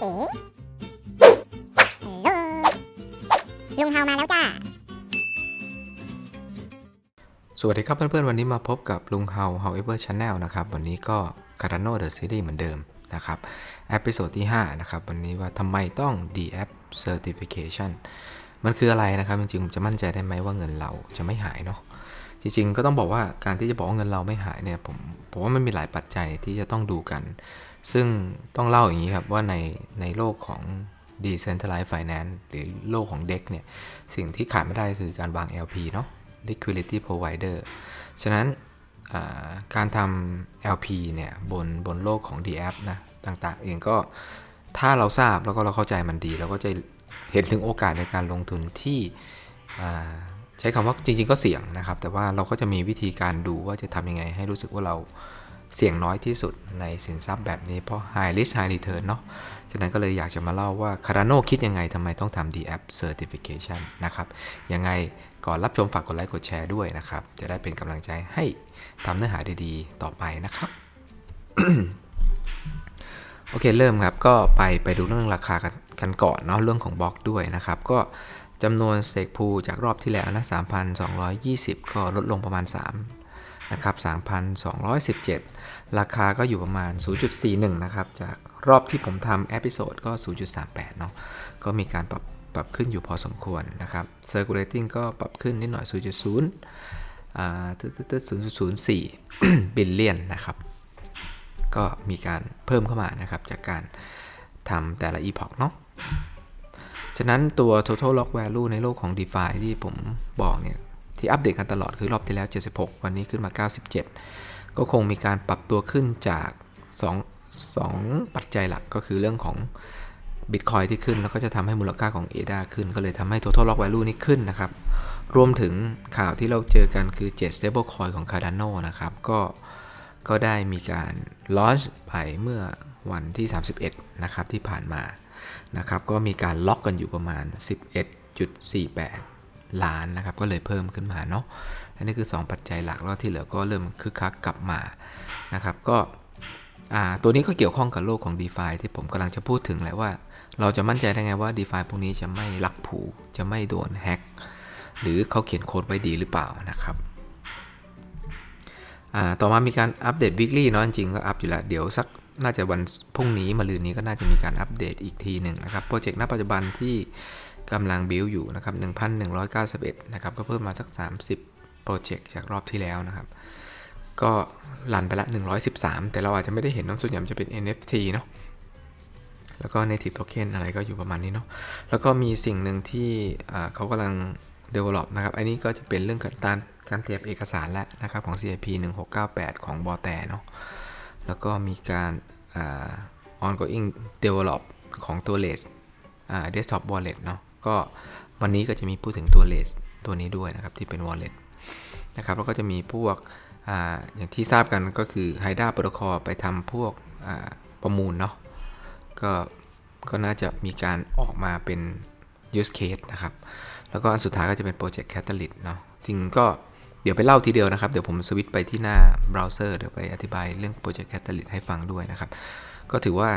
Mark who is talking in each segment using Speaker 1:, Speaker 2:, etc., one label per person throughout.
Speaker 1: เอ๋ฮัลโหลลุงเฮามาแล้วจ้า
Speaker 2: สวัสดีครับเพื่อนๆ วันนี้มาพบกับลุงเฮา However Channel นะครับ วันนี้ก็ Cardano The Series เหมือนเดิมนะครับเอพิโซดที่ 5 นะครับ วันนี้ว่าทำไมต้อง d a p Certification มันคืออะไรนะครับ จริงๆ จะมั่นใจได้ไหมว่าเงินเราจะไม่หายเนาะจริงๆ ก็ต้องบอกว่าการที่จะบอกว่าเงินเราไม่หายเนี่ยผมผมว่ามันมีหลายปัจจัยที่จะต้องดูกัน ซึ่งต้องเล่าอย่างนี้ครับว่าในในโลกของ Decentralized Finance หรือโลกของ DEX เนี่ย สิ่งที่ขาดไม่ได้คือการวาง LP เนาะ liquidity provider ฉะนั้นการทำ LP เนี่ยบนบนโลกของ DApp นะต่างๆ เองก็ถ้าเราทราบแล้วก็เราเข้าใจมันดีเราก็จะเห็นถึงโอกาสในการลงทุนที่ใช้คำว่าจริง ๆ ก็เสี่ยงนะครับ แต่ว่าเราก็จะมีวิธีการดูว่าจะทำยังไงให้รู้สึกว่าเรา เสี่ยงน้อยที่สุดในสินทรัพย์แบบนี้เพราะ high risk high return เนาะ ฉะนั้นก็เลยอยากจะมาเล่าว่า Cardano คิดยังไงทำไมต้องทำ DApp Certification นะครับ ยังไงก่อนรับชมฝากกดไลค์กดแชร์ด้วยนะครับ จะได้เป็นกำลังใจให้ทำเนื้อหาดีๆ ต่อไปนะครับ โอเคเริ่มครับ ก็ไปไปดูเรื่องราคากันกันก่อนเนาะเรื่องของบล็อกด้วยนะครับ ก็จำนวนสเต็กพูจากรอบที่แล้วนะ3,220 ก็ลดลงประมาณ3นะครับ3,217 ราคาก็อยู่ประมาณ 0.41 นะครับ จากรอบที่ผมทำเอพิโซดก็ 0.38 เนาะ ก็มีการปรับปรับขึ้นอยู่พอสมควรนะครับ circulating ก็ปรับขึ้นนิดหน่อย 0.0อ่าตึ๊ดๆ0.04 บิลเลียนนะครับ ก็มีการเพิ่มเข้ามานะครับ จากการทำแต่ละ epoch เนาะฉะนั้นตัว total lock value ในโลกของ DeFi ที่ผมบอกเนี่ย ที่อัปเดตกันตลอดคือรอบที่แล้ว 76 วันนี้ขึ้นมา 97 ก็คงมีการปรับตัวขึ้นจาก 2 2 ปัจจัยหลักก็คือเรื่องของ Bitcoin ที่ขึ้น แล้วก็จะทำให้มูลค่าของ ADA ขึ้น ก็เลยทำให้ total lock value นี่ขึ้นนะครับ รวมถึงข่าวที่เราเจอกันคือ 7 stable coin ของ Cardano นะครับ ก็ก็ได้มีการ launch ไปเมื่อวันที่ 31 นะครับที่ผ่านมานะครับ ก็มีการล็อกกันอยู่ประมาณ 11.48 ล้านนะครับ ก็เลยเพิ่มขึ้นมาเนาะ อันนี้คือ 2 ปัจจัยหลักแล้วที่เหลือก็เริ่มคึกคักกลับมานะครับก็ตัวนี้ก็เกี่ยวข้องกับโลกของ d e f าที่ผมกำลังจะพูดถึงแหละว่า เราจะมั่นใจได้ไงว่า d e f าพวกนี้จะไม่ลักผูจะไม่โดนแฮ็กหรือเขาเขียนโค้ดไว้ดีหรือเปล่านะครับต่อมามีการอัปเดต weekly เนาะจริงก็อัปอยู่แล้วเดี๋ยวสักน่าจะวันพรุ่งนี้มาลืนนี้ก็น่าจะมีการอัปเดตอีกทีหนึ่งนะครับโปรเจกต์ณปัจจุบันที่กำลังบิวอยู่นะครับ1,191 นะครับก็เพิ่มมาสัก 30 โปรเจกต์จากรอบที่แล้วนะครับ ก็ลันไปละ 113 แต่เราอาจจะไม่ได้เห็นเนอะส่วนใหญ่มันจะเป็น NFT เนาะแล้วก็ native token อะไรก็อยู่ประมาณนี้เนาะแล้วก็มีสิ่งหนึ่งที่เขากำลัง develop นะครับ อันนี้ก็จะเป็นเรื่องการการเตรียมเอกสารแล้วนะครับของ CIP 1698 ของบอแตเนาะแล้วก็มีการ ongoing develop ของตัว LAS desktop wallet เนาะก็วันนี้ก็จะมีพูดถึงตัว LAS ตัวนี้ด้วยนะครับ ที่เป็น wallet นะครับแล้วก็จะมีพวกออย่างที่ทราบกันก็คือ Hydra Protocol ไปทำพวกประมูลเนาะก็ก็น่าจะมีการออกมาเป็น use case นะครับ แล้วก็อันสุดท้ายก็จะเป็น Project Catalyst เนาะจริงก็เดี๋ยวไปเล่าทีเดียวนะครับ เดี๋ยวผมสวิตไปที่หน้าเบราว์เซอร์เดี๋ยวไปอธิบายเรื่อง Project Catalyst ให้ฟังด้วยนะครับ ก็ถือว่า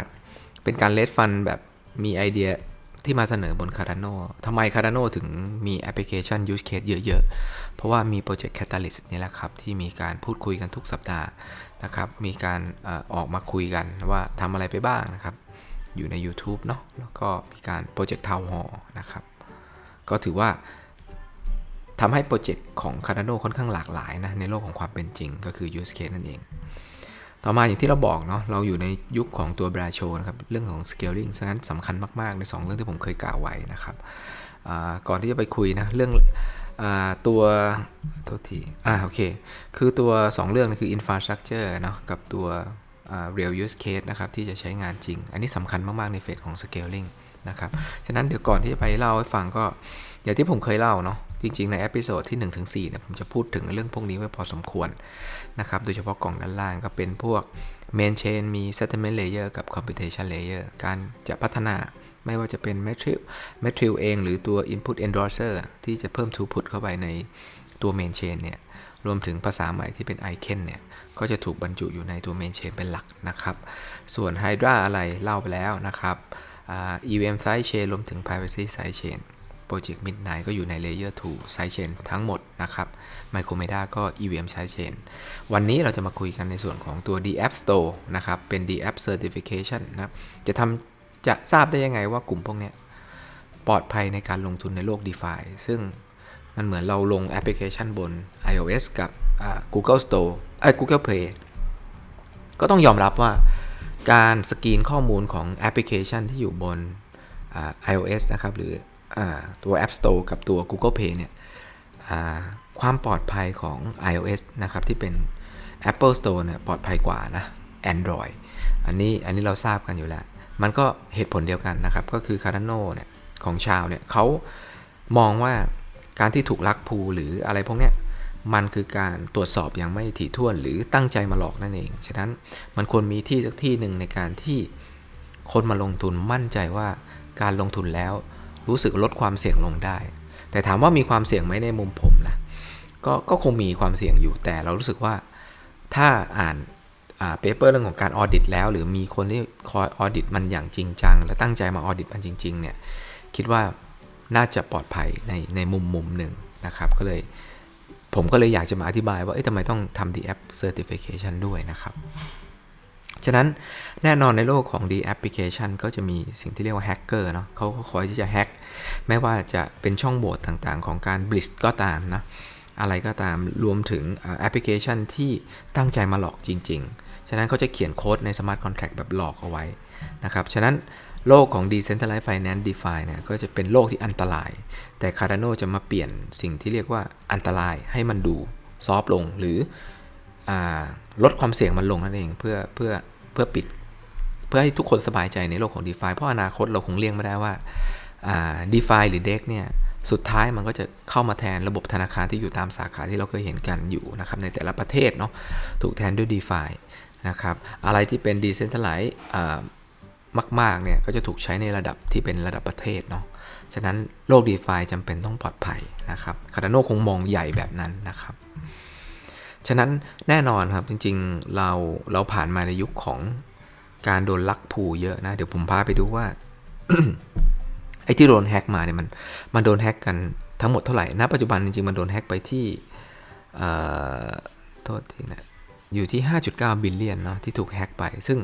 Speaker 2: เป็นการเลดฟันแบบมีไอเดีย ที่มาเสนอบน Cardano ทำไม Cardano ถึงมีแอปพลิเคชัน use case เยอะ ๆ เพราะว่ามี Project Catalyst นี่แหละครับ ที่มีการพูดคุยกันทุกสัปดาห์นะครับ มีการออกมาคุยกันว่าทำอะไรไปบ้างนะครับ อยู่ใน YouTube เนาะแล้วก็มีการ Project Town Hall นะครับ ก็ถือว่าทำให้โปรเจกต์ของ Cardano ค่อนข้างหลากหลายนะในโลกของความเป็นจริงก็คือ use case นั่นเอง ต่อมาอย่างที่เราบอกเนาะเราอยู่ในยุคของตัว b r a s h o นะครับเรื่องของ scaling ฉะนั้นสำคัญมากๆใน2เรื่องที่ผมเคยกล่าวไว้นะครับก่อนที่จะไปคุยนะเรื่องอตัวโทษทีอ่าโอเค คือตัว 2 เรื่องคือ infrastructure เนาะกับตัว real use case นะครับที่จะใช้งานจริง อันนี้สำคัญมาก ๆ ในเฟสของ scaling นะครับ ฉะนั้นเดี๋ยวก่อนที่จะไปเล่าให้ฟังก็ อย่างที่ผมเคยเล่าเนาะ จริงๆ ในเอพิโซดที่ 1-4เนี่ยผมจะพูดถึงเรื่องพวกนี้ไว้พอสมควรนะครับ โดยเฉพาะกล่องด้านล่างก็เป็นพวก Main Chain มี Settlement Layer กับ Computation Layer การจะพัฒนาไม่ว่าจะเป็น Matrix Matrix เอง หรือตัว Input Endorser ที่จะเพิ่ม Throughput เข้าไปในตัว Main Chain เนี่ยรวมถึงภาษาใหม่ที่เป็น Icon เนี่ย ก็จะถูกบรรจุอยู่ในตัว Main Chain เป็นหลักนะครับ ส่วน Hydra อะไรเล่าไปแล้วนะครับอ่า EVM sidechain รวมถึง privacy sidechain Project Midnight ก็อยู่ใน Layer 2 sidechain ทั้งหมดนะครับ Micromeda ก็ EVM sidechain วันนี้เราจะมาคุยกันในส่วนของตัว DApp Store นะครับ เป็น DApp Certification นะจะทำจะทราบได้ยังไงว่ากลุ่มพวกนี้ปลอดภัยในการลงทุนในโลก DeFi ซึ่งมันเหมือนเราลงแอปพลิเคชันบน iOS กับ Google Store ไอ้ Google Play ก็ต้องยอมรับว่าการสกรีนข้อมูลของแอปพลิเคชันที่อยู่บน iOS นะครับ หรือ ตัว App Store กับตัว Google Play เนี่ยความปลอดภัยของ iOS นะครับที่เป็น Apple Store เนี่ยปลอดภัยกว่านะ Android อันนี้อันนี้เราทราบกันอยู่แล้ว มันก็เหตุผลเดียวกันนะครับ ก็คือ Cardano เนี่ยของชาวเนี่ยเขามองว่าการที่ถูกลักพูหรืออะไรพวกเนี้ยมันคือการตรวจสอบอย่างไม่ถี่ถ้วน หรือตั้งใจมาหลอกนั่นเอง ฉะนั้นมันควรมีที่สักที่หนึ่งในการที่คนมาลงทุนมั่นใจว่าการลงทุนแล้ว รู้สึกลดความเสี่ยงลงได้ แต่ถามว่ามีความเสี่ยงไหมในมุมผมล่ะก็ก็คงมีความเสี่ยงอยู่แต่เรารู้สึกว่าถ้าอ่านเปเปอร์เรื่องของการออดิตแล้ว หรือมีคนที่คอยออดิตมันอย่างจริงจัง และตั้งใจมาออดิตมันจริง ๆ เนี่ย คิดว่าน่าจะปลอดภัยในในมุมมุมหนึ่งนะครับ ก็เลยผมก็เลยอยากจะมาอธิบายว่าเอ๊ะทำไมต้องทำ DApp Certification ด้วยนะครับ ฉะนั้นแน่นอนในโลกของ D application ก็จะมีสิ่งที่เรียกว่าแฮกเกอร์เนาะเขาก็คอยที่จะแฮกไม่ว่าจะเป็นช่องโหว่ต่างๆ ของการ blitz ก็ตามนะอะไรก็ตามรวมถึงแอปพลิเคชันที่ตั้งใจมาหลอกจริง ๆ ฉะนั้นเขาจะเขียนโค้ดใน Smart Contract แบบหลอกเอาไว้นะครับ ฉะนั้นโลกของ Decentralized Finance DeFi เนี่ยก็จะเป็นโลกที่อันตราย แต่ Cardano จะมาเปลี่ยนสิ่งที่เรียกว่าอันตรายให้มันดูซอฟลงหรืออลดความเสี่ยงมันลงนั่นเองเพื่อเพื่อ เพื่อปิด เพื่อให้ทุกคนสบายใจในโลกของ DeFi เพราะอนาคตเราคงเลี่ยงไม่ได้ว่าอ่าหรือ DEX เนี่ยสุดท้ายมันก็จะเข้ามาแทนระบบธนาคารที่อยู่ตามสาขาที่เราเคยเห็นกันอยู่นะครับในแต่ละประเทศเนาะถูกแทนด้วย DeFi นะครับอะไรที่เป็น Decentralized มากๆเนี่ยก็จะถูกใช้ในระดับที่เป็นระดับประเทศเนาะฉะนั้นโลก DeFi จำเป็นต้องปลอดภัยนะครับคาร์โนคงมองใหญ่แบบนั้นนะครับ ฉะนั้นแน่นอนครับจริงๆเราเราผ่านมาในยุคของการโดนลักพูเยอะนะ เดี๋ยวผมพาไปดูว่า ไอ้ที่โดนแฮกมาเนี่ยมันมันโดนแฮกกันทั้งหมดเท่าไหร่ณปัจจุบันจริงๆมันโดนแฮกไปที่โทษทีนะอยู่ที่ 5.9 บิลเลียนเนาะที่ถูกแฮกไป ซึ่ง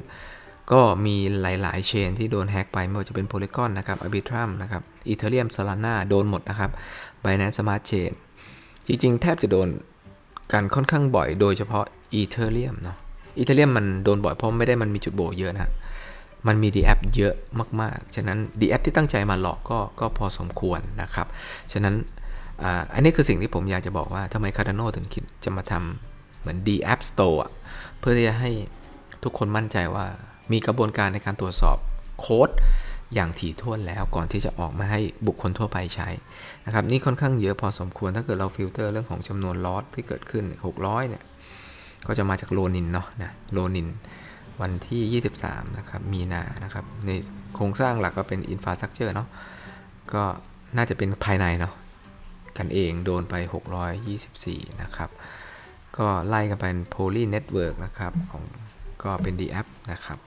Speaker 2: ก็มีหลายๆเชนที่โดนแฮกไป ไม่ว่าจะเป็น Polygon นะครับ Arbitrum นะครับ Ethereum Solana โดนหมดนะครับ Binance Smart Chain จริงๆ แทบจะโดน กันค่อนข้างบ่อย โดยเฉพาะ Ethereum เนาะ Ethereum มันโดนบ่อยเพราะไม่ได้มันมีจุดโบเยอะนะมันมี d แอปเยอะมากๆ ฉะนั้น d แอปที่ตั้งใจมาหลอกก็ก็พอสมควรนะครับ ฉะนั้นออันนี้คือสิ่งที่ผมอยากจะบอกว่าทำไม Cardano ถึงคิดจะมาทำเหมือน D App Store อะเพื่อที่จะให้ทุกคนมั่นใจว่ามีกระบวนการในการตรวจสอบโค้ด อย่างถี่ถ้วนแล้วก่อนที่จะออกมาให้บุคคลทั่วไปใช้นะครับนี่ค่อนข้างเยอะพอสมควรถ้าเกิดเราฟิลเตอร์เรื่องของจำนวนลอตที่เกิดขึ้น 600เนี่ยก็จะมาจากโลนินเนาะนะโลนินวันที่ 23 นะครับมีนานะครับในโครงสร้างหลักก็เป็นอินฟาสักเจอร์เนาะก็น่าจะเป็นภายในเนาะกันเองโดนไป 624 นะครับ ก็ไล่กันไปโพลีเน็ตเวิร์กนะครับของก็เป็น d แอปนะครับ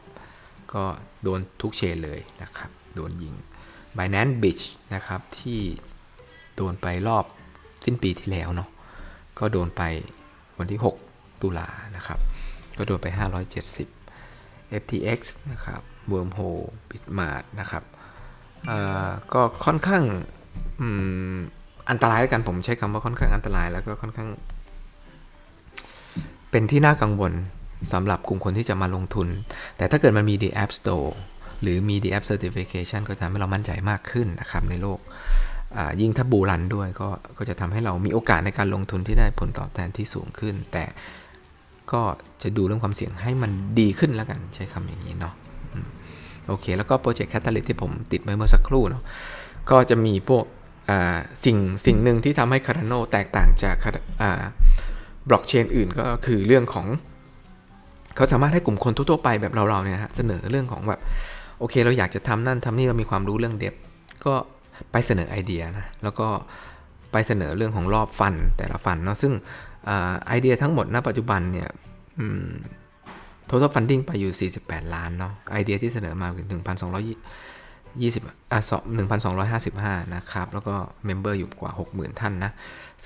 Speaker 2: ก็โดนทุกเชนเลยนะครับ โดนยิง Binance Beach นะครับ ที่โดนไปรอบสิ้นปีที่แล้วเนาะก็โดนไปวันที่ 6 ตุลานะครับ ก็โดนไป 570 FTX นะครับ Wormhole Bitmart นะครับก็ค่อนข้างอันตรายแล้วกันผมใช้คำว่าค่อนข้างอันตรายแล้วก็ค่อนข้าง เป็นที่น่ากังวล สำหรับกลุ่มคนที่จะมาลงทุน แต่ถ้าเกิดมันมี The App Store หรือมี The App Certification ก็จะทำให้เรามั่นใจมากขึ้นนะครับในโลก ยิ่งถ้าบูรันด้วยก็ก็จะทำให้เรามีโอกาสในการลงทุนที่ได้ผลตอบแทนที่สูงขึ้น แต่ก็จะดูเรื่องความเสี่ยงให้มันดีขึ้นแล้วกันใช้คำอย่างนี้เนาะโอเค แล้วก็โปรเจกต์แคตตาลิสที่ผมติดไว้เมื่อสักครู่เนาะก็จะมีพวกสิ่งสิ่งหนึ่งที่ทำให้ Cardano แตกต่างจากบล็อกเชนอื่นก็คือเรื่องของ เขาสามารถให้กลุ่มคนทั่วๆไปแบบเราๆเนี่ยฮะเสนอเรื่องของแบบโอเค เราอยากจะทำนั่นทำนี่เรามีความรู้เรื่องเด็บก็ไปเสนอไอเดียนะแล้วก็ไปเสนอเรื่องของรอบฟันแต่ละฟันเนาะซึ่งไอเดียทั้งหมดณปัจจุบันเนี่ย total funding ไปอยู่ 48 ล้านเนาะไอเดียที่เสนอมาถึง1,200 20อะ1,255 นะครับ แล้วก็เมมเบอร์อยู่กว่า 60,000 ท่านนะ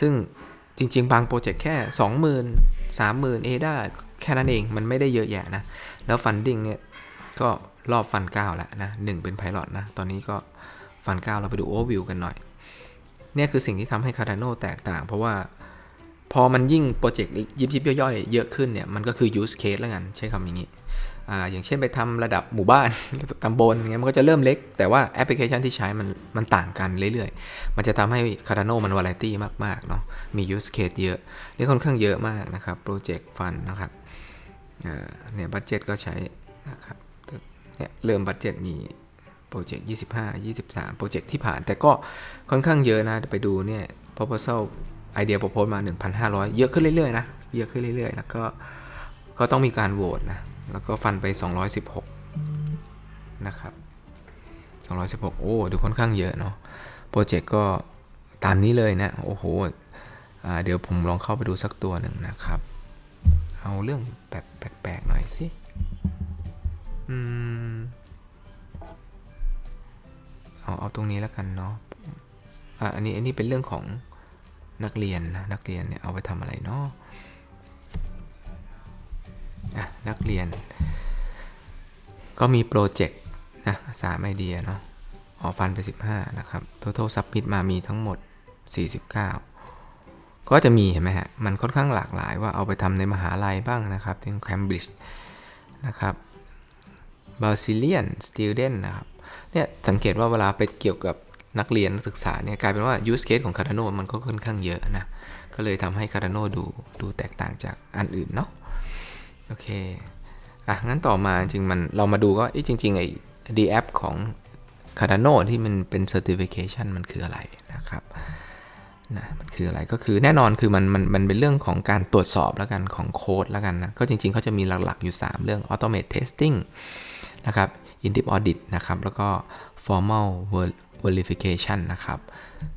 Speaker 2: ซึ่งจริง ๆ บางโปรเจกต์แค่ 20,000 30,000 เอได้ แค่นั้นเองมันไม่ได้เยอะแยะนะ แล้วฟันดิ้งเนี่ยก็รอบฟัน9แล้วนะ1เป็นไพลอตนะ ตอนนี้ก็ฟัน9เราไปดูโอเวอร์วิวกันหน่อย เนี่ยคือสิ่งที่ทำให้ Cardano แตกต่าง เพราะว่าพอมันยิ่งโปรเจกต์ยิบยิบย่อยๆ เยอะขึ้นเนี่ย มันก็คือ use case แล้วกัน ใช้คำอย่างนี้อ่าอย่างเช่นไปทำระดับหมู่บ้านระดับตำบลอย่างเงี้ยมันก็จะเริ่มเล็ก แต่ว่าแอปพลิเคชันที่ใช้มันมันต่างกันเรื่อยๆ มันจะทำให้ Cardano มันวาไรตี้มากๆเนาะมี use case เยอะนี่ค่อนข้างเยอะมากนะครับโปรเจกต์ฟันนะครับ เนี่ยบัตเจ็ตก็ใช้นะครับเนี่ยเริ่มบัตเจ็ตมีโปรเจกต์25 23 โปรเจกต์ที่ผ่าน แต่ก็ค่อนข้างเยอะนะไปดูเนี่ย proposal ไอเดีย propose มา 1,500 เยอะขึ้นเรื่อยๆนะ เยอะขึ้นเรื่อยๆ แล้วก็ก็ต้องมีการโหวตนะ แล้วก็ฟันไป 216 นะครับ 216 โอ้ ดูค่อนข้างเยอะเนาะโปรเจกต์ก็ตามนี้เลยนะ โอ้โหเดี๋ยวผมลองเข้าไปดูสักตัวหนึ่งนะครับ เอาเรื่องแบบแปลกๆหน่อยสิ อืม เอาเอาตรงนี้แล้วกันเนาะ อะอันนี้อันนี้เป็นเรื่องของนักเรียนนะนักเรียนเนี่ยเอาไปทำอะไรเนาะอะนักเรียน ก็มีโปรเจกต์นะสามไอเดียเนาะออฟันไป 15 นะครับ total submit มามีทั้งหมด 49 ก็จะมีเห็นไหมฮะ มันค่อนข้างหลากหลายว่าเอาไปทำในมหาลัยบ้างนะครับที่ Cambridge นะครับ Brazilian student นะครับเนี่ยสังเกตว่าเวลาไปเกี่ยวกับนักเรียนนักศึกษาเนี่ยกลายเป็นว่า use case ของ Cardano มันก็ค่อนข้างเยอะนะ ก็เลยทำให้ Cardano ดูดูแตกต่างจากอันอื่นเนาะโอเคอะงั้นต่อมาจริงมันเรามาดูก็จริงๆไอ้ D app ของ Cardano ที่มันเป็น certification มันคืออะไรนะครับ นะมันคืออะไรก็คือแน่นอนคือมันมันมันเป็นเรื่องของการตรวจสอบแล้วกันของโค้ดแล้วกันนะ ก็จริงๆเขาจะมีหลักๆอยู่ 3 เรื่อง automate testing นะครับ in d e p audit นะครับ แล้วก็ formal verification นะครับ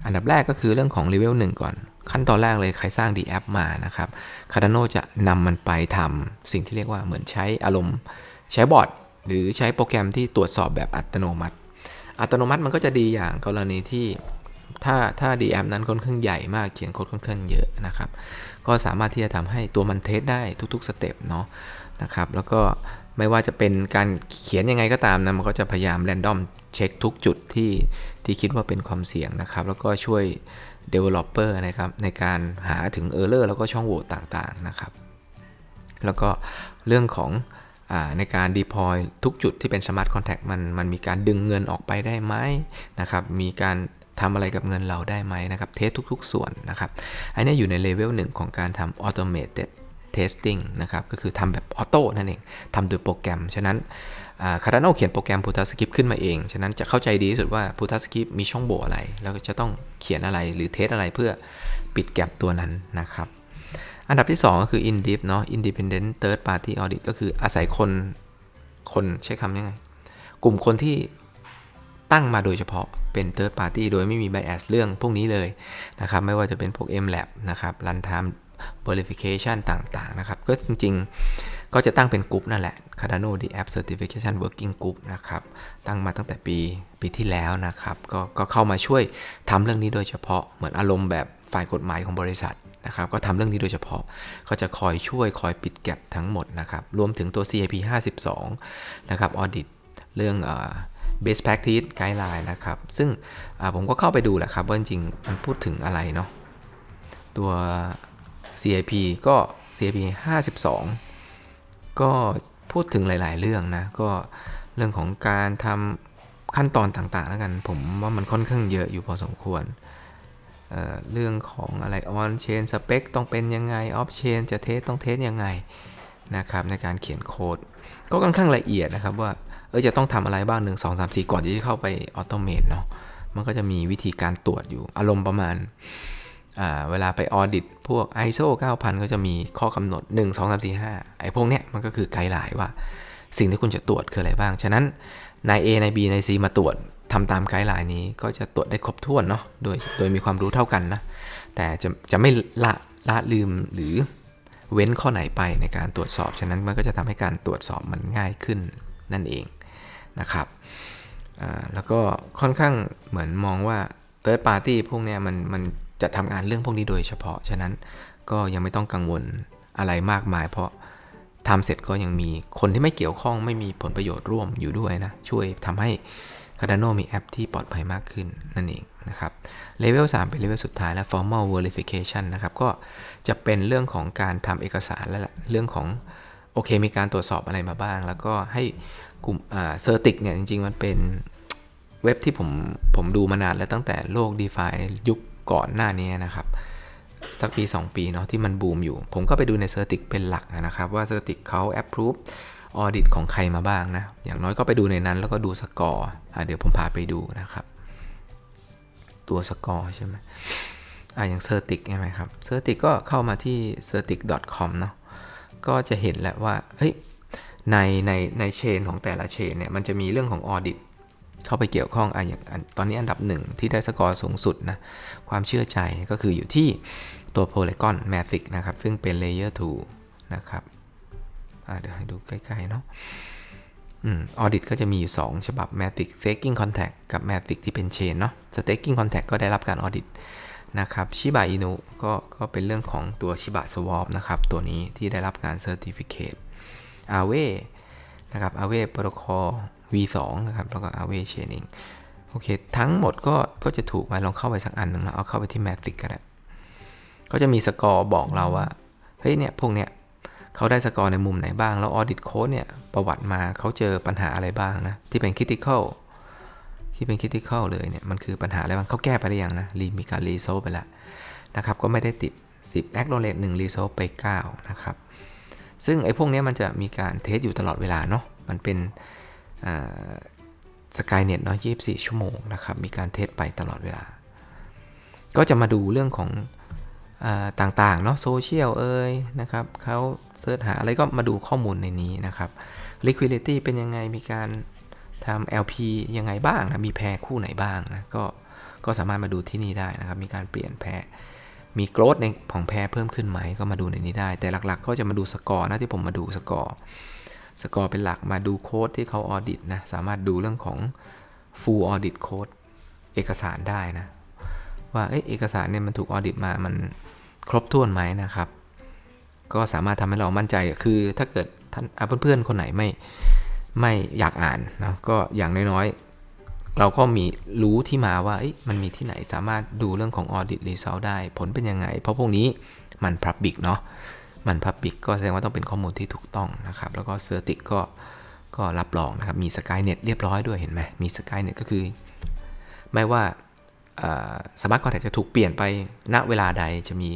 Speaker 2: อันดับแรกก็คือเรื่องของ level 1 ก่อน ขั้นตอนแรกเลยใครสร้าง D app มานะครับ Cardano จะนำมันไปทำสิ่งที่เรียกว่าเหมือนใช้อารมณ์ ใช้บอร์ดหรือใช้โปรแกรมที่ตรวจสอบแบบอัตโนมัติ อัตโนมัติมันก็จะดีอย่างกรณีที่ ถ้าถ้า D app นั้นค่อนข้างใหญ่มากเขียนโค้ดค่อนข้างเยอะนะครับ ก็สามารถที่จะทำให้ตัวมันเทสได้ทุกๆสเต็ปเนาะนะครับ แล้วก็ไม่ว่าจะเป็นการเขียนยังไงก็ตามนะมันก็จะพยายามแรนดอมเช็คทุกจุดที่ที่คิดว่าเป็นความเสี่ยงนะครับ แล้วก็ช่วย developer นะครับในการหาถึง error แล้วก็ช่องโหว่ต่างๆนะครับ แล้วก็เรื่องของอในการ deploy ทุกจุดที่เป็น smart Contact มันมันมีการดึงเงินออกไปได้ไหมนะครับ มีการ ทำอะไรกับเงินเราได้ไหมนะครับเทสทุก ๆ ส่วนนะครับอันนี้อยู่ในเลเวลหนึ่งของการทำ automated testing นะครับก็คือทำแบบออโต้นั่นเองทำโดยโปรแกรม ฉะนั้นคาร์ดานเขียนโปรแกรม p u t a s c r i p t ขึ้นมาเอง ฉะนั้นจะเข้าใจดีที่สุดว่า p u t a s c r i p t มีช่องโหว่อะไร แล้วก็จะต้องเขียนอะไรหรือเทสอะไรเพื่อปิดแกลบตัวนั้นนะครับ อันดับที่ 2 ก็คือ indip เนาะ independent third party audit ก็คืออาศัยคนคนใช้คำยังไง กลุ่มคนที่ ตั้งมาโดยเฉพาะเป็น third party โดยไม่มี bias เรื่องพวกนี้เลยนะครับไม่ว่าจะเป็นพวก MLab นะครับ runtime verification ต่างๆนะครับก็จริงๆ ก็จะตั้งเป็นกลุ่มนั่นแหละ Cardano D App Certification Working Group นะครับตั้งมาตั้งแต่ปีปีที่แล้วนะครับก็ก็เข้ามาช่วยทำเรื่องนี้โดยเฉพาะเหมือนอารมณ์แบบฝ่ายกฎหมายของบริษัทนะครับก็ทำเรื่องนี้โดยเฉพาะก็จะคอยช่วยคอยปิดแก็บทั้งหมดนะครับรวมถึงตัว CIP 52นะครับ audit เรื่อง best practice guideline นะครับ ซึ่งผมก็เข้าไปดูแหละครับว่าจริงๆมันพูดถึงอะไรเนาะตัว CIP ก็ CIP 52 ก็พูดถึงหลาย ๆ เรื่องนะ ก็เรื่องของการทำขั้นตอนต่าง ๆ แล้วกัน ผมว่ามันค่อนข้างเยอะอยู่พอสมควรเเรื่องของอะไร on chain spec ต้องเป็นยังไง off chain จะเทสต้องเทสยังไงนะครับในการเขียนโค้ด ก็ค่อนข้างละเอียดนะครับว่า เออจะต้องทำอะไรบ้าง1 2 3 4ก่อนที่จะเข้าไปออโตเมตเนาะมันก็จะมีวิธีการตรวจอยู่อารมณ์ประมาณเวลาไปออดิตพวก ISO 9000 ก็จะมีข้อกำหนด 1 2 3 4 5 ไอ้พวกเนี้ยมันก็คือไกด์ไลน์ว่า สิ่งที่คุณจะตรวจคืออะไรบ้าง ฉะนั้นนาย A นาย B นาย C มาตรวจทำตามไกด์ไลน์นี้ก็จะตรวจได้ครบถ้วนเนาะโดยโดยมีความรู้เท่ากันนะ แต่จะจะไม่ละละลืมหรือเว้นข้อไหนไปในการตรวจสอบ ฉะนั้นมันก็จะทำให้การตรวจสอบมันง่ายขึ้นนั่นเอง นะครับแล้วก็ค่อนข้างเหมือนมองว่า third party พวกนี้มันมันจะทำงานเรื่องพวกนี้โดยเฉพาะ ฉะนั้นก็ยังไม่ต้องกังวลอะไรมากมาย เพราะทำเสร็จก็ยังมีคนที่ไม่เกี่ยวข้องไม่มีผลประโยชน์ร่วมอยู่ด้วยนะ ช่วยทำให้ Cardano มีแอปที่ปลอดภัยมากขึ้นนั่นเองนะครับเลเวล3เป็นเลเวลสุดท้ายและ formal verification นะครับ ก็จะเป็นเรื่องของการทำเอกสารแล้วแหละเรื่องของโอเคมีการตรวจสอบอะไรมาบ้าง แล้วก็ให้ กลุ่มเซอร์ติกเนี่ยจริง ๆ มันเป็นเว็บที่ผมผมดูมานานแล้วตั้งแต่โลก d e f ายุคก่อนหน้านี้นะครับ สักปี 2 ปีเนาะที่มันบูมอยู่ ผมก็ไปดูในเซอร์ติกเป็นหลักนะครับ ว่าเซอร์ติกเขา approve ออดิตของใครมาบ้างนะ อย่างน้อยก็ไปดูในนั้นแล้วก็ดูสกอร์อะเดี๋ยวผมพาไปดูนะครับ ตัวสกอร์ใช่ไหมอะอย่างเซอร์ติกใช่ไหมครับเซอร์ติกก็เข้ามาที่ c e r t i c com เนาะก็จะเห็นแหละว่าเฮ้ย ในในในเชนของแต่ละเชนเนี่ยมันจะมีเรื่องของออดิตเข้าไปเกี่ยวข้องอะอย่างตอนนี้อันดับหนึ่งที่ได้สกอร์สูงสุดนะความเชื่อใจก็คืออยู่ที่ตัว Polygon Matic นะครับ ซึ่งเป็น Layer 2 นะครับอะเดี๋ยวให้ดูใกล้ๆเนาะอืมออดิตก็จะมีอยู่ 2 ฉบับ Matic Staking contact กับ Matic ที่เป็นเชนเนาะ Staking contact ก็ได้รับการออดิตนะครับชิบะอินุก็ก็เป็นเรื่องของตัวชิบะสวอปนะครับ ตัวนี้ที่ได้รับการเซอร์ติฟิเคต อาเวนะครับอาเวโปรโค V2 นะครับ แล้วก็อาเวเชนิงโอเค ทั้งหมดก็ก็จะถูกไว้ลองเข้าไปสักอันหนึ่งนะเอาเข้าไปที่แมทริกก็ได้ก็จะมีสกอร์บอกเราว่าเฮ้ยเนี่ยพวกเนี้ยเขาได้สกอร์ในมุมไหนบ้าง แล้วออดิตโค้ดเนี่ยประวัติมาเขาเจอปัญหาอะไรบ้างนะ ที่เป็นคริติคอลที่เป็น critical เลยเนี่ยมันคือปัญหาอะไรบ้างเขาแก้ไปหรือยังนะรีมีการรีโซลไปแล้วนะครับ ก็ไม่ได้ติด 10 acknowledge 1 resolve ไป 9 นะครับ ซึ่งไอ้พวกนี้มันจะมีการเทสอยู่ตลอดเวลาเนาะ มันเป็นสกายเน็ตเนาะ24ชั่วโมงนะครับ มีการเทสไปตลอดเวลา ก็จะมาดูเรื่องของอต่างๆ เนาะโซเชียลเอ่ยนะครับเขาเสิร์ชหาอะไรก็มาดูข้อมูลในนี้นะครับ liquidity เป็นยังไง มีการทำ LP ยังไงบ้างนะ มีแพรคู่ไหนบ้างนะ ก็ก็สามารถมาดูที่นี่ได้นะครับ มีการเปลี่ยนแพร มีโกรดในของแพรเพิ่มขึ้นไหมก็มาดูในนี้ได้ แต่หลักๆ ก็จะมาดูสกอร์นะที่ผมมาดูสกอร์สกอร์เป็นหลักมาดูโค้ดที่เขาออดิตนะ สามารถดูเรื่องของ full audit code เอกสารได้นะ ว่าเอเอกสารเนี่ยมันถูกออดิตมามันครบถ้วนไหมนะครับ ก็สามารถทำให้เรามั่นใจคือถ้าเกิดท่านเพื่อนๆคนไหนไม่ไม่อยากอ่านนะก็อย่างน้อยๆ เราก็มีรู้ที่มาว่ามันมีที่ไหนสามารถดูเรื่องของ audit result ได้ ผลเป็นยังไง เพราะพวกนี้มัน public เนาะมัน public ก็แสดงว่าต้องเป็นข้อมูลที่ถูกต้องนะครับ แล้วก็ Certic ก็ก็รับรองนะครับ มี Skynet เรียบร้อยด้วยเห็นไหมมี Skynet ก็คือ ไม่ว่าสมาร์ทคอนแทคจะถูกเปลี่ยนไปณเวลาใดจะมี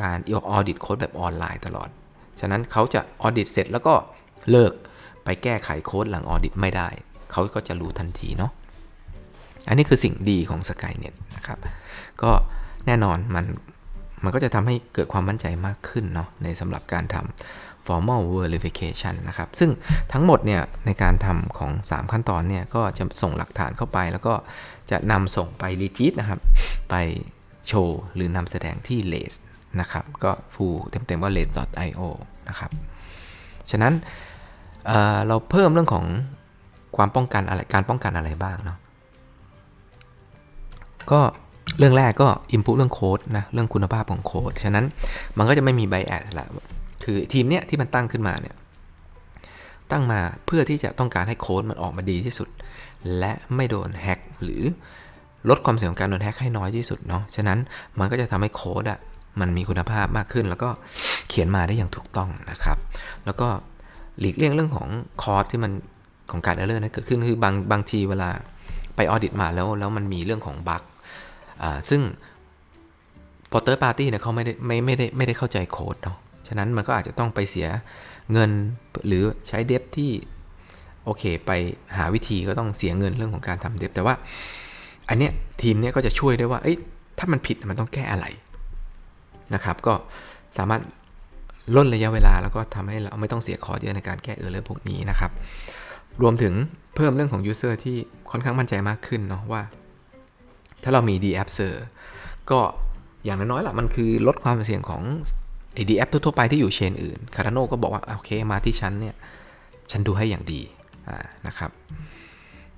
Speaker 2: การออดิตโค้ดแบบออนไลน์ตลอด ฉะนั้นเขาจะออดิตเสร็จแล้วก็เลิกไปแก้ไขโค้ดหลังออดิตไม่ได้ เขาก็จะรู้ทันทีเนาะ อันนี้คือสิ่งดีของ Skynet นะครับ ก็แน่นอนมันมันก็จะทำให้เกิดความมั่นใจมากขึ้นเนาะในสำหรับการทำ formal verification นะครับ ซึ่งทั้งหมดเนี่ยในการทำของ 3 ขั้นตอนเนี่ยก็จะส่งหลักฐานเข้าไป แล้วก็จะนำส่งไป legit นะครับ ไปโชว์หรือนำแสดงที่ Lace นะครับ ก็ full เต็มๆว่า lace.io นะครับ ฉะนั้นเเราเพิ่มเรื่องของความป้องกันอะไรการป้องกันอะไรบ้างเนาะ ก็เรื่องแรกก็ improve เรื่องโค้ดนะ เรื่องคุณภาพของโค้ด ฉะนั้นมันก็จะไม่มี bias ละคือทีมเนี้ยที่มันตั้งขึ้นมาเนี่ย ตั้งมาเพื่อที่จะต้องการให้โค้ดมันออกมาดีที่สุด และไม่โดนแฮ็กหรือลดความเสี่ยงของการโดนแฮ็กให้น้อยที่สุดเนาะ ฉะนั้นมันก็จะทำให้โค้ดอะมันมีคุณภาพมากขึ้น แล้วก็เขียนมาได้อย่างถูกต้องนะครับ แล้วก็หลีกเลี่ยงเรื่องของคอร์สที่มันของการเอเลอร์นะเกิดขึ้นคือบางบางทีเวลาไปออดิตมาแล้วแล้วมันมีเรื่องของบั๊ก ซึ่งพอเตอร์ปาร์ตี้เนี่ยเขาไม่ได้ไม่ไม่ได้ไม่ได้เข้าใจโค้ดเนาะ ฉะนั้นมันก็อาจจะต้องไปเสียเงินหรือใช้เดฟที่โอเค ไปหาวิธีก็ต้องเสียเงินเรื่องของการทำเดฟแต่ว่าอันเนี้ยทีมเนี้ยก็จะช่วยได้ว่าไอ้ถ้ามันผิดมันต้องแก้อะไรนะครับ ก็สามารถล่นระยะเวลาแล้วก็ทำให้เราไม่ต้องเสียคอร์เยอะในการแก้เออร์เรื่องพวกนี้นะครับ รวมถึงเพิ่มเรื่องของ User ที่ค่อนข้างมั่นใจมากขึ้นเนาะว่า ถ้าเรามี d a p s e r ก็อย่างน้อยๆละมันคือลดความเสี่ยงของไอ้ d a p ทั่วๆไปที่อยู่เชนอื่น Cardano ก็บอกว่า โอเคมาที่ชั้นเนี่ย ฉันดูให้อย่างดีนะครับ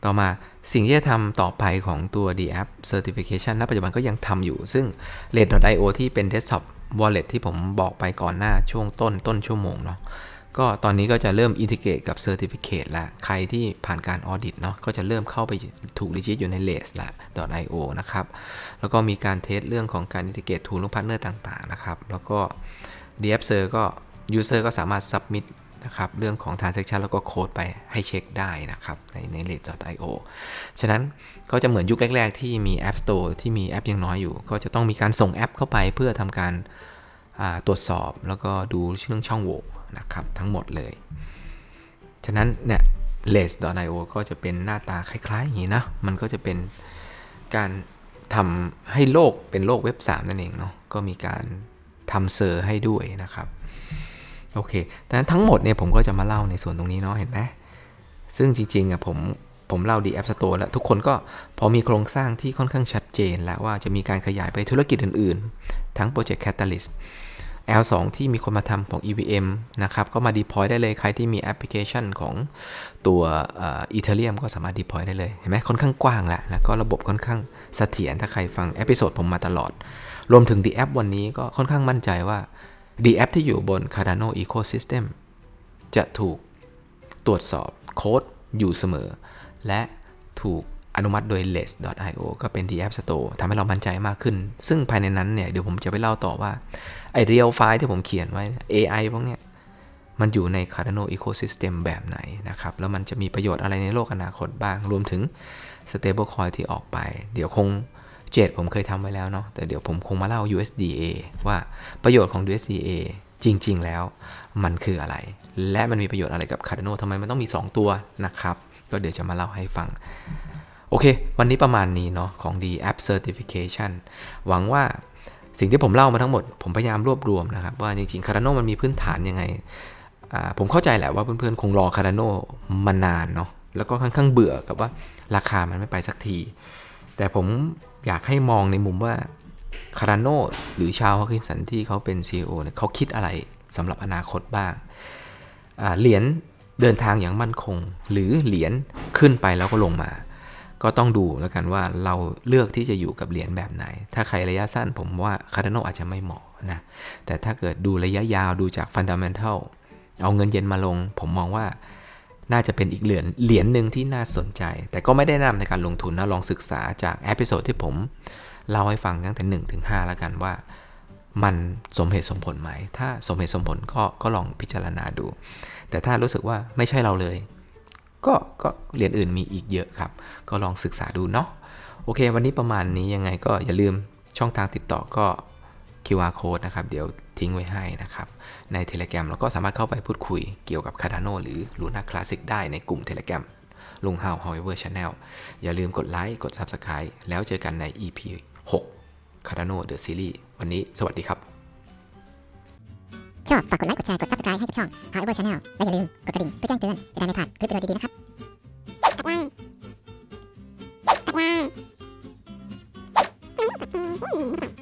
Speaker 2: ต่อมาสิ่งที่จะทำต่อไปของตัว d app certification ณปัจจุบันก็ยังทำอยู่ ซึ่ง rate.io ที่เป็น desktop wallet ที่ผมบอกไปก่อนหน้าช่วงต้นต้นชั่วโมงเนาะ ก็ตอนนี้ก็จะเริ่มอินทิเกรตกับ Certificate แล้วใครที่ผ่านการออดิตเนาะก็จะเริ่มเข้าไปถูกรีจิตอยู่ใน l a s ละ .io นะครับ แล้วก็มีการเทสเรื่องของการอินทิเกรตทูลพาร์ทเนอร์ต่างๆนะครับ แล้วก็ d a p s e r ก็ User ก็สามารถ Submit นะครับเรื่องของ Transaction แล้วก็โค้ดไปให้เช็คได้นะครับ ในใน r a t .io ฉะนั้นก็จะเหมือนยุคแรก ๆ ที่มี App Store ที่มีแอปยังน้อยอยู่ ก็จะต้องมีการส่งแอปเข้าไปเพื่อทำการตรวจสอบแล้วก็ดูเรื่องช่องโหว่ นะครับทั้งหมดเลย ฉะนั้นเนี่ย l e s .io ก็จะเป็นหน้าตาคล้ายๆอย่างนี้นะ มันก็จะเป็นการทำให้โลกเป็นโลกเว็บ 3 นั่นเองเนาะ ก็มีการทำเซอร์ให้ด้วยนะครับ โอเคแต่ทั้งหมดเนี่ยผมก็จะมาเล่าในส่วนตรงนี้เนาะเห็นไหมซึ่งจริงๆอะผมผมเล่าดี App Store แล้วทุกคนก็พอมีโครงสร้างที่ค่อนข้างชัดเจน แล้วว่าจะมีการขยายไปธุรกิจอื่น ๆ ทั้ง Project Catalyst L2 ที่มีคนมาทำของ EVM นะครับ ก็มา deploy ได้เลยใครที่มีแอปพลิเคชันของตัวอีเทเรียมก็สามารถ deploy ได้เลย เห็นไหมค่อนข้างกว้างแหละแล้วก็ระบบค่อนข้างเสถียรถ้าใครฟังเอพิโซดผมมาตลอด รวมถึง d ีแอปวันนี้ก็ค่อนข้างมั่นใจว่า d ีแอปที่อยู่บน Cardano Ecosystem จะถูกตรวจสอบโค้ดอยู่เสมอ และถูก นุมัติโดย less.io ก็เป็น d App Store ทำให้เรามั่นใจมากขึ้น ซึ่งภายในนั้นเนี่ย เดี๋ยวผมจะไปเล่าต่อว่า ไอ้ real file ที่ผมเขียนไว้ AI พวกเนี้ยมันอยู่ใน Cardano Ecosystem แบบไหนนะครับ แล้วมันจะมีประโยชน์อะไรในโลกอนาคตบ้าง รวมถึง stablecoin ที่ออกไป เดี๋ยวคงเจดผมเคยทำไว้แล้วเนาะ แต่เดี๋ยวผมคงมาเล่า USDA ว่าประโยชน์ของ USDA จริง ๆ แล้วมันคืออะไร และมันมีประโยชน์อะไรกับ Cardano ทำไมมันต้องมี 2 ตัวนะครับ ก็เดี๋ยวจะมาเล่าให้ฟัง โอเค วันนี้ประมาณนี้เนาะของ D App Certification หวังว่าสิ่งที่ผมเล่ามาทั้งหมด ผมพยายามรวบรวมนะครับ ว่าจริงๆ Cardano มันมีพื้นฐานยังไง ผมเข้าใจแหละว่าเพื่อนๆ คงรอ Cardano มานานเนาะแล้วก็ค่อนข้างเบื่อกับว่าราคามันไม่ไปสักที แต่ผมอยากให้มองในมุมว่า Cardano หรือชาวฮอคินสันที่เขาเป็น CEO เนี่ยเขาคิดอะไรสำหรับอนาคตบ้างเหรียญเดินทางอย่างมั่นคง หรือเหรียญขึ้นไปแล้วก็ลงมา ก็ต้องดูแล้วกันว่าเราเลือกที่จะอยู่กับเหรียญแบบไหน ถ้าใครระยะสั้นผมว่า Cardano อาจจะไม่เหมาะนะ แต่ถ้าเกิดดูระยะยาวดูจาก Fundamental เอาเงินเย็นมาลง ผมมองว่าน่าจะเป็นอีกเหรียญเหรียญหนึ่งที่น่าสนใจ แต่ก็ไม่ได้นะนำในการลงทุนนะลองศึกษาจากเอพิโซดที่ผมเล่าให้ฟังตั้งแต่1ถึง5แล้วกันว่า มันสมเหตุสมผลไหม ถ้าสมเหตุสมผลก็ก็ลองพิจารณาดู แต่ถ้ารู้สึกว่าไม่ใช่เราเลย ก็ก็เหรียญอื่นมีอีกเยอะครับ ก็ลองศึกษาดูเนาะโอเค วันนี้ประมาณนี้ยังไงก็อย่าลืมช่องทางติดต่อก็ QR code นะครับ เดี๋ยวทิ้งไว้ให้นะครับ ใน Telegram แล้วก็สามารถเข้าไปพูดคุยเกี่ยวกับ Cardano หรือ Luna Classic ได้ในกลุ่ม Telegram ลุงเฮา however channel อย่าลืมกดไลค์กด Subscribe แล้วเจอกันใน EP 6 Cardano The Series วันนี้สวัสดีครับ
Speaker 1: ชอบฝากกดไลค์กดแชร์กด subscribe ให้กับช่อง However Channel และอย่าลืมกดกระดิ่งเพื่อแจ้งเตือนจะได้ไม่พลาดคลิปวิดีโอดีๆนะครับปักย่างปักย่าง